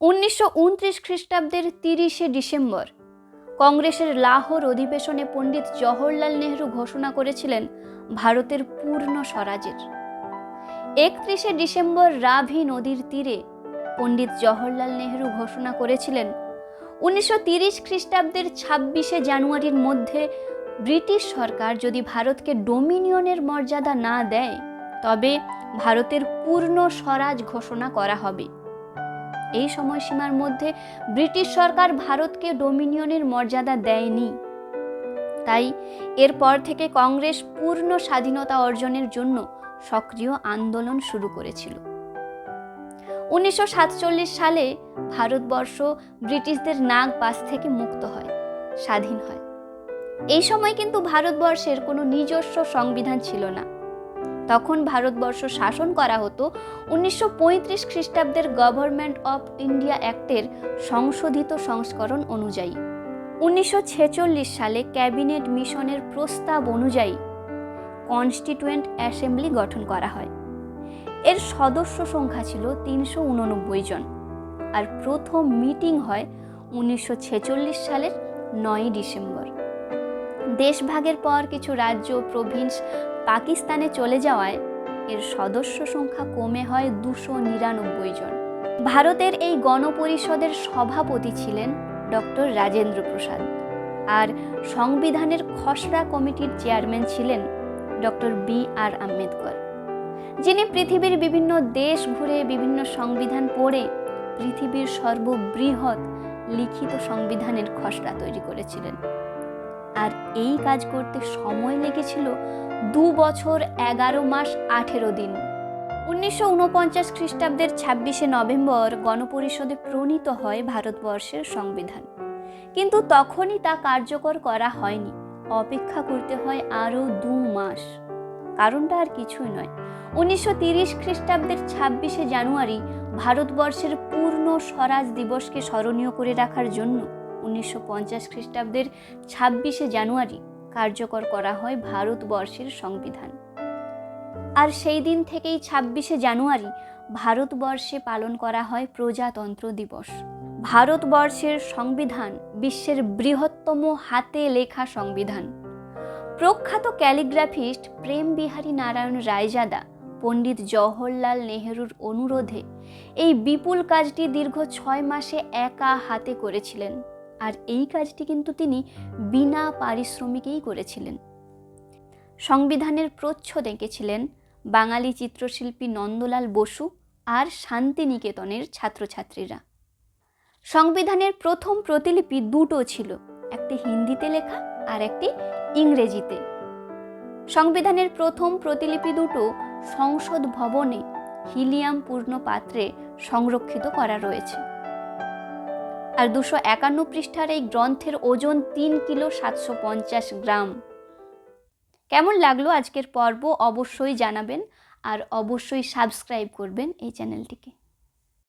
উনিশশো উনত্রিশ খ্রিস্টাব্দের তিরিশে ডিসেম্বর। কংগ্রেসের লাহোর অধিবেশনে পণ্ডিত জওহরলাল নেহরু ঘোষণা করেছিলেন ভারতের পূর্ণ স্বরাজের একত্রিশে ডিসেম্বর রাভি নদীর তীরে পণ্ডিত জওহরলাল নেহরু ঘোষণা করেছিলেন, উনিশশো তিরিশ খ্রিস্টাব্দের ছাব্বিশে জানুয়ারির মধ্যে ব্রিটিশ সরকার যদি ভারতকে ডোমিনিয়নের মর্যাদা না দেয়, তবে ভারতের পূর্ণ স্বরাজ ঘোষণা করা হবে। এই সময়সীমার মধ্যে ব্রিটিশ সরকার ভারতকে ডোমিনিয়নের মর্যাদা দেয়নি। তাই এরপর থেকে কংগ্রেস পূর্ণ স্বাধীনতা অর্জনের জন্য সক্রিয় আন্দোলন শুরু করেছিল। উনিশশো সাতচল্লিশ সালে ভারতবর্ষ ব্রিটিশদের নাগ পাশ থেকে মুক্ত হয়, স্বাধীন হয়। এই সময় কিন্তু ভারতবর্ষের কোনো নিজস্ব সংবিধান ছিল না। তখন ভারতবর্ষ শাসন করা হতো উনিশশো পঁয়ত্রিশ খ্রিস্টাব্দের গভর্নমেন্ট অফ ইন্ডিয়া অ্যাক্টের সংশোধিত সংস্করণ অনুযায়ী। উনিশশো ছেচল্লিশ সালে ক্যাবিনেট মিশনের প্রস্তাব অনুযায়ী কনস্টিটিউয়েন্ট অ্যাসেম্বলি গঠন করা হয়। এর সদস্য সংখ্যা ছিল তিনশো উননব্বই জন। আর প্রথম মিটিং হয় উনিশশো ছেচল্লিশ সালের নয়ই ডিসেম্বর। দেশভাগের পর কিছু রাজ্য প্রভিন্স পাকিস্তানে চলে যাওয়ায় এর সদস্য সংখ্যা কমে হয় দুশো নিরানব্বই জন। ভারতের এই গণপরিষদের সভাপতি ছিলেন ডক্টর রাজেন্দ্র প্রসাদ আর সংবিধানের খসড়া কমিটির চেয়ারম্যান ছিলেন ডক্টর বি আর আম্বেদকর। যিনি পৃথিবীর বিভিন্ন দেশ ঘুরে বিভিন্ন সংবিধান পড়ে পৃথিবীর সর্ববৃহৎ লিখিত সংবিধানের খসড়া তৈরি করেছিলেন। আর এই কাজ করতে সময় লেগেছিল দু বছর এগারো মাস আঠেরো দিন। উনিশশো উনপঞ্চাশ খ্রিস্টাব্দের ছাব্বিশে নভেম্বর গণপরিষদে প্রণীত হয় ভারতবর্ষের সংবিধান। কিন্তু তখনই তা কার্যকর করা হয়নি। অপেক্ষা করতে হয় আরও দু মাস। কারণটা আর কিছুই নয়। উনিশশো তিরিশ খ্রিস্টাব্দের ছাব্বিশে জানুয়ারি ভারতবর্ষের পূর্ণ স্বরাজ দিবসকে স্মরণীয় করে রাখার জন্য উনিশশো পঞ্চাশ খ্রিস্টাব্দের ছাব্বিশে জানুয়ারি কার্যকর করা হয় ভারতবর্ষের সংবিধান। আর সেই দিন থেকেই ছাব্বিশে জানুয়ারি ভারতবর্ষে পালন করা হয় প্রজাতন্ত্র দিবস। ভারতবর্ষের সংবিধান বিশ্বের বৃহত্তম হাতে লেখা সংবিধান। প্রখ্যাত ক্যালিগ্রাফিস্ট প্রেম বিহারী নারায়ণ রায়জাদা, পণ্ডিত জওহরলাল নেহেরুর অনুরোধে এই বিপুল কাজটি দীর্ঘ ছয় মাসে একা হাতে করেছিলেন। আর এই কাজটি কিন্তু তিনি বিনা পারিশ্রমিকেই করেছিলেন। সংবিধানের প্রচ্ছদ এঁকেছিলেন বাঙালি চিত্রশিল্পী নন্দলাল বসু আর শান্তিনিকেতনের ছাত্রছাত্রীরা। সংবিধানের প্রথম প্রতিলিপি দুটো ছিল, একটি হিন্দিতে লেখা আর একটি ইংরেজিতে। সংবিধানের প্রথম প্রতিলিপি দুটো সংসদ ভবনে হিলিয়াম পূর্ণ পাত্রে সংরক্ষিত করা রয়েছে। আর দুশো একান্ন পৃষ্ঠার এই গ্রন্থের ওজন তিন কিলো সাতশো পঞ্চাশ গ্রাম। কেমন লাগল আজকের পর্ব? অবশ্যই জানাবেন আর অবশ্যই সাবস্ক্রাইব করবেন এই চ্যানেলটিকে।